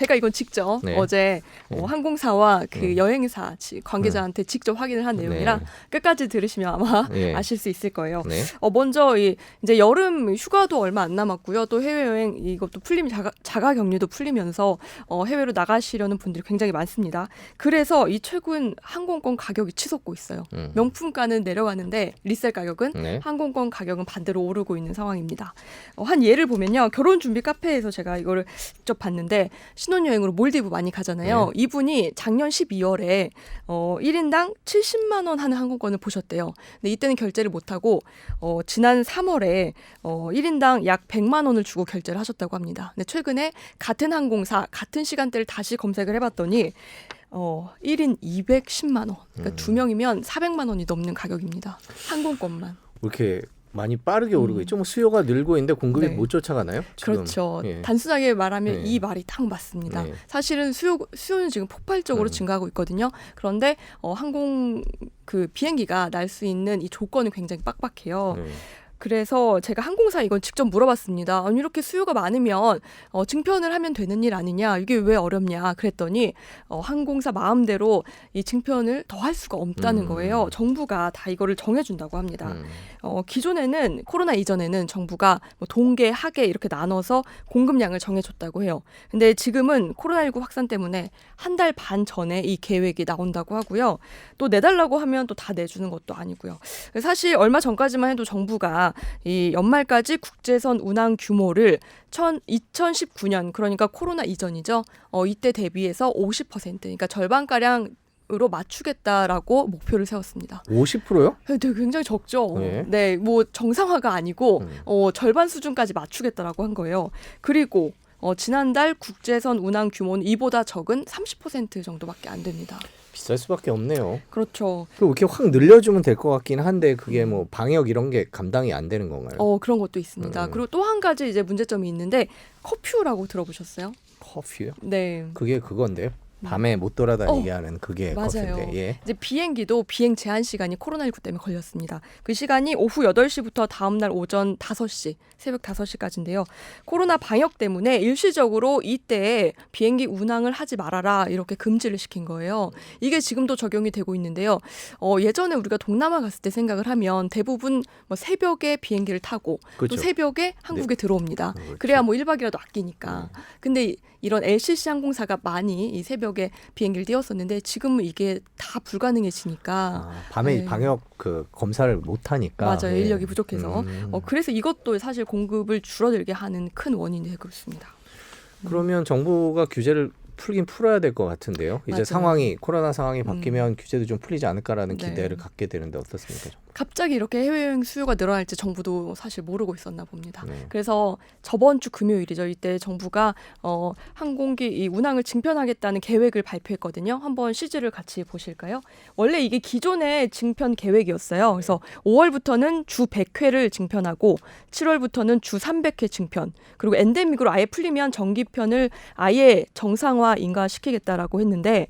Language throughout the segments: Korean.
제가 이건 직접 네. 어제 어, 네. 항공사와 그 음. 여행사 지- 관계자한테 직접 확인을 한 내용이라 네. 끝까지 들으시면 아마 예. 아실 수 있을 거예요. 네. 어 먼저 이 이제 여름 휴가도 얼마 안 남았고요. 또 해외 여행 이것도 풀림 자가, 자가 격리도 풀리면서 어 해외로 나가시려는 분들이 굉장히 많습니다. 그래서 이 최근 항공권 가격이 치솟고 있어요. 음. 명품가는 내려가는데 리셀 가격은 네. 항공권 가격은 반대로 오르고 있는 상황입니다. 어, 한 예를 보면요. 결혼 준비 카페에서 제가 이거를 직접 봤는데 신혼여행으로 몰디브 많이 가잖아요. 네. 이분이 작년 12월에 어, 1인당 70만 원 하는 항공권을 보셨대요. 근데 이때는 결제를 못 하고 어, 지난 3월에 어, 1인당 약 100만 원을 주고 결제를 하셨다고 합니다. 근데 최근에 같은 항공사 같은 시간대를 다시 검색을 해 봤더니 어, 1인 210만 원. 그러니까 음. 두 명이면 400만 원이 넘는 가격입니다. 항공권만. 이렇게 많이 빠르게 오르고 음. 있죠. 뭐 수요가 늘고 있는데 공급이 네. 못 쫓아가나요? 지금? 그렇죠. 예. 단순하게 말하면 네. 이 말이 딱 맞습니다. 네. 사실은 수요 수요는 지금 폭발적으로 음. 증가하고 있거든요. 그런데 어, 항공 그 비행기가 날 수 있는 이 조건이 굉장히 빡빡해요. 네. 그래서 제가 항공사 이건 직접 물어봤습니다. 아니 이렇게 수요가 많으면 어, 증편을 하면 되는 일 아니냐? 이게 왜 어렵냐? 그랬더니 어, 항공사 마음대로 이 증편을 더 할 수가 없다는 음. 거예요. 정부가 다 이거를 정해준다고 합니다. 음. 어, 기존에는 코로나 이전에는 정부가 뭐 동계, 하계 이렇게 나눠서 공급량을 정해줬다고 해요. 근데 지금은 코로나19 확산 때문에 한 달 반 전에 이 계획이 나온다고 하고요. 또 내달라고 하면 또 다 내주는 것도 아니고요. 사실 얼마 전까지만 해도 정부가 이 연말까지 국제선 운항 규모를 천, 2019년 그러니까 코로나 이전이죠. 어, 이때 대비해서 50% 그러니까 절반가량 으로 맞추겠다라고 목표를 세웠습니다. 50%요? 되게 굉장히 적죠. 네. 네, 뭐 정상화가 아니고 음. 어, 절반 수준까지 맞추겠다라고 한 거예요. 그리고 어, 지난달 국제선 운항 규모는 이보다 적은 30% 정도밖에 안 됩니다. 비쌀 수밖에 없네요. 그렇죠. 그 이렇게 확 늘려주면 될 것 같긴 한데 그게 뭐 방역 이런 게 감당이 안 되는 건가요? 어, 그런 것도 있습니다. 음. 그리고 또 한 가지 이제 문제점이 있는데 커퓨라고 들어보셨어요? 커피요? 네. 그게 그건데요. 밤에 못 돌아다니게 어, 하는 그게 맞아요. 커피인데. 예. 이제 비행기도 비행 제한 시간이 코로나19 때문에 걸렸습니다. 그 시간이 오후 8시부터 다음 날 오전 5시, 새벽 5시까지인데요. 코로나 방역 때문에 일시적으로 이때에 비행기 운항을 하지 말아라 이렇게 금지를 시킨 거예요. 이게 지금도 적용이 되고 있는데요. 어, 예전에 우리가 동남아 갔을 때 생각을 하면 대부분 뭐 새벽에 비행기를 타고 그렇죠. 또 새벽에 한국에 들어옵니다. 그렇죠. 그래야 뭐 1박이라도 아끼니까. 근데 이- 이런 LCC 항공사가 많이 이 새벽 에 비행기를 띄웠었는데 지금은 이게 다 불가능해지니까 아, 밤에 네. 방역 그 검사를 못 하니까 맞아요. 인력이 부족해서. 음. 어, 그래서 이것도 사실 공급을 줄어들게 하는 큰 원인이 되고 있습니다. 그러면 정부가 규제를 풀긴 풀어야 될 것 같은데요. 이제 맞아요. 음. 상황이 코로나 상황이 바뀌면 규제도 좀 풀리지 않을까라는 네. 기대를 갖게 되는데 어떻습니까? 갑자기 이렇게 해외여행 수요가 늘어날지 정부도 사실 모르고 있었나 봅니다. 네. 그래서 저번 주 금요일이죠. 이때 정부가 어, 항공기 이 운항을 증편하겠다는 계획을 발표했거든요. 한번 시즈를 같이 보실까요? 원래 이게 기존의 증편 계획이었어요. 그래서 5월부터는 주 100회를 증편하고 7월부터는 주 300회 증편 그리고 엔데믹으로 아예 풀리면 정기편을 아예 정상화 인가시키겠다라고 했는데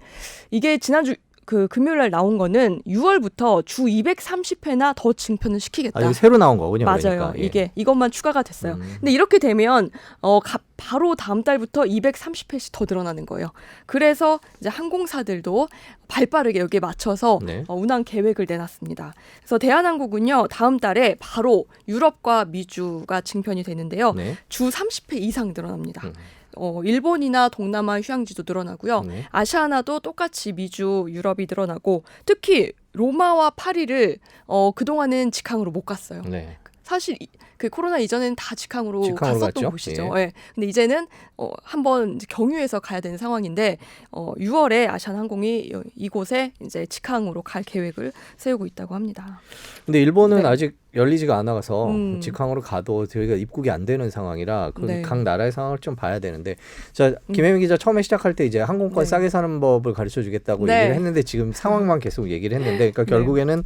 이게 지난주 그 금요일 날 나온 거는 6월부터 주 230회나 더 증편을 시키겠다. 아, 이거 새로 나온 거군요. 맞아요. 그러니까. 예. 이게 이것만 추가가 됐어요. 음. 근데 이렇게 되면 어 가- 바로 다음 달부터 230회씩 더 늘어나는 거예요. 그래서 이제 항공사들도 발빠르게 여기에 맞춰서 네. 어, 운항 계획을 내놨습니다. 그래서 대한항공은요 다음 달에 바로 유럽과 미주가 증편이 되는데요. 네. 주 30회 이상 늘어납니다. 음. 어, 일본이나 동남아 휴양지도 늘어나고요. 네. 아시아나도 똑같이 미주, 유럽이 늘어나고 특히 로마와 파리를 어, 그동안은 직항으로 못 갔어요. 네. 사실 이- 그 코로나 이전에는 다 직항으로, 직항으로 갔었던 갔죠. 곳이죠. 예. 근데 이제는 어, 한번 경유해서 가야 되는 상황인데 어, 6월에 아시아나항공이 여- 이곳에 이제 직항으로 갈 계획을 세우고 있다고 합니다. 근데 일본은 네. 아직 열리지가 않아서 음. 직항으로 가도 저희가 입국이 안 되는 상황이라 그 네. 각 나라의 상황을 좀 봐야 되는데 자 김혜민 기자 처음에 시작할 때 이제 항공권 네. 싸게 사는 법을 가르쳐 주겠다고 네. 얘기를 했는데 지금 상황만 계속 얘기를 했는데 그러니까 네. 결국에는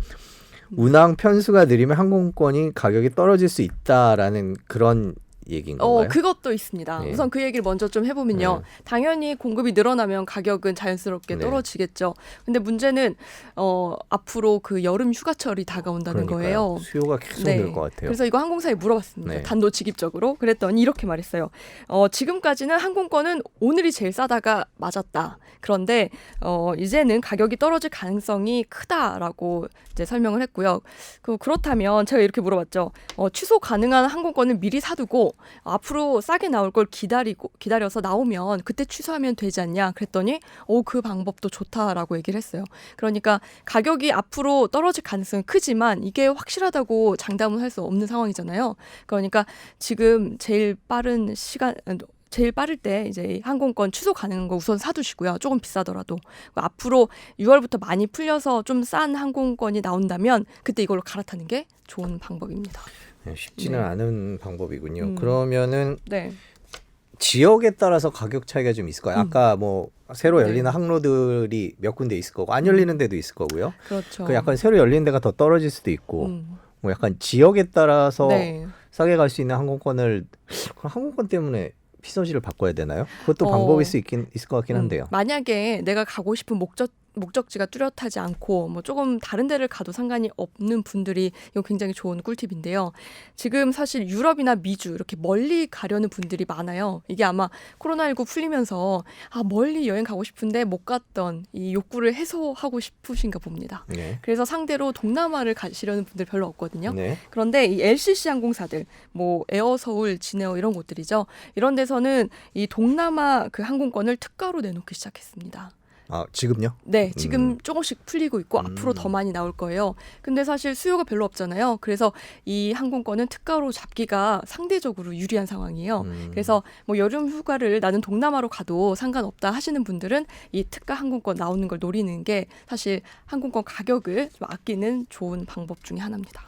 운항 편수가 느리면 항공권이 가격이 떨어질 수 있다라는 그런 얘기인 건가요? 어, 그것도 있습니다. 네. 우선 그 얘기를 먼저 좀 해보면요. 네. 당연히 공급이 늘어나면 가격은 자연스럽게 네. 떨어지겠죠. 근데 문제는 어, 앞으로 그 여름 휴가철이 다가온다는 그러니까요. 거예요. 수요가 계속 네. 늘것 같아요. 그래서 이거 항공사에 물어봤습니다. 네. 단도직입적으로. 그랬더니 이렇게 말했어요. 어, 지금까지는 항공권은 오늘이 제일 싸다가 맞았다. 그런데 어, 이제는 가격이 떨어질 가능성이 크다라고 이제 설명을 했고요. 그, 그렇다면 제가 이렇게 물어봤죠. 어, 취소 가능한 항공권은 미리 사두고 앞으로 싸게 나올 걸 기다리고 기다려서 나오면 그때 취소하면 되지 않냐 그랬더니 오 그 방법도 좋다라고 얘기를 했어요. 그러니까 가격이 앞으로 떨어질 가능성이 크지만 이게 확실하다고 장담은 할 수 없는 상황이잖아요. 그러니까 지금 제일 빠른 시간 제일 빠를 때 이제 이 항공권 취소 가능한 거 우선 사두시고요. 조금 비싸더라도 앞으로 6월부터 많이 풀려서 좀 싼 항공권이 나온다면 그때 이걸로 갈아타는 게 좋은 방법입니다. 네, 쉽지는 네. 않은 방법이군요. 음. 그러면은 네. 지역에 따라서 가격 차이가 좀 있을 거예요. 음. 아까 뭐 새로 네. 열리는 항로들이 몇 군데 있을 거고 안 열리는 데도 있을 거고요. 그렇죠. 그 약간 새로 열리는 데가 더 떨어질 수도 있고 음. 뭐 약간 지역에 따라서 네. 싸게 갈 수 있는 항공권을 그럼 항공권 때문에 피서지를 바꿔야 되나요? 그것도 어. 방법일 수 있긴 있을 것 같긴 음, 한데요. 만약에 내가 가고 싶은 목적 목적지가 뚜렷하지 않고 뭐 조금 다른 데를 가도 상관이 없는 분들이 이거 굉장히 좋은 꿀팁인데요. 지금 사실 유럽이나 미주 이렇게 멀리 가려는 분들이 많아요. 이게 아마 코로나19 풀리면서 아 멀리 여행 가고 싶은데 못 갔던 이 욕구를 해소하고 싶으신가 봅니다. 네. 그래서 상대로 동남아를 가시려는 분들 별로 없거든요. 네. 그런데 이 LCC 항공사들, 뭐 에어 서울, 진에어 이런 곳들이죠. 이런 데서는 이 동남아 그 항공권을 특가로 내놓기 시작했습니다. 아 지금요? 네, 지금 음. 조금씩 풀리고 있고 음. 앞으로 더 많이 나올 거예요. 근데 사실 수요가 별로 없잖아요. 그래서 이 항공권은 특가로 잡기가 상대적으로 유리한 상황이에요. 음. 그래서 뭐 여름 휴가를 나는 동남아로 가도 상관없다 하시는 분들은 이 특가 항공권 나오는 걸 노리는 게 사실 항공권 가격을 좀 아끼는 좋은 방법 중에 하나입니다.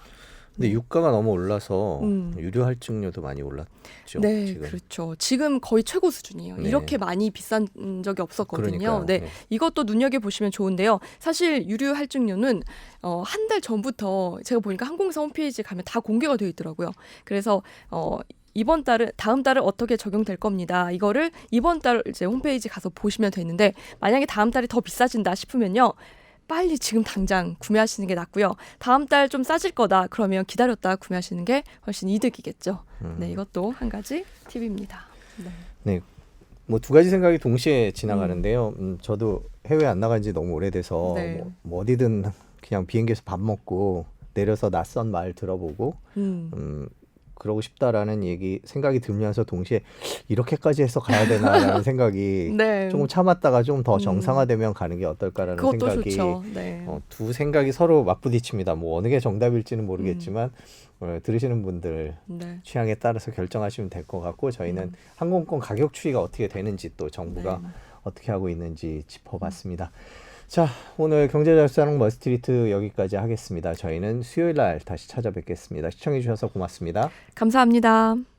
근데 유가가 너무 올라서 음. 유료 할증료도 많이 올랐죠. 네, 지금. 그렇죠. 지금 거의 최고 수준이에요. 네. 이렇게 많이 비싼 적이 없었거든요. 그러니까요. 네, 이것도 눈여겨 보시면 좋은데요. 사실 유류 할증료는 어, 한 달 전부터 제가 보니까 항공사 홈페이지 가면 다 공개가 되어 있더라고요. 그래서 어, 이번 달은 다음 달은 어떻게 적용될 겁니다. 이거를 이번 달 이제 홈페이지 가서 보시면 되는데 만약에 다음 달이 더 비싸진다 싶으면요. 빨리 지금 당장 구매하시는 게 낫고요. 다음 달 좀 싸질 거다. 그러면 기다렸다 구매하시는 게 훨씬 이득이겠죠. 음. 네, 이것도 한 가지 팁입니다. 네. 뭐두 가지 생각이 동시에 지나가는데요. 음, 저도 해외 안 나간 지 너무 오래돼서 네. 뭐, 뭐 어디든 그냥 비행기에서 밥 먹고 내려서 낯선 말 들어보고 음. 음, 그러고 싶다라는 얘기 생각이 들면서 동시에 이렇게까지 해서 가야 되나라는 생각이 네. 조금 참았다가 좀더 음. 정상화되면 가는 게 어떨까라는 그것도 생각이 좋죠. 네. 어, 두 생각이 서로 맞부딪힙니다. 뭐 어느 게 정답일지는 모르겠지만 음. 어, 들으시는 분들 네. 취향에 따라서 결정하시면 될 것 같고 저희는 음. 항공권 가격 추이가 어떻게 되는지 또 정부가 네. 어떻게 하고 있는지 짚어봤습니다. 자 오늘 경제자유사랑 머스트리트 여기까지 하겠습니다. 저희는 수요일 날 다시 찾아뵙겠습니다. 시청해 주셔서 고맙습니다. 감사합니다.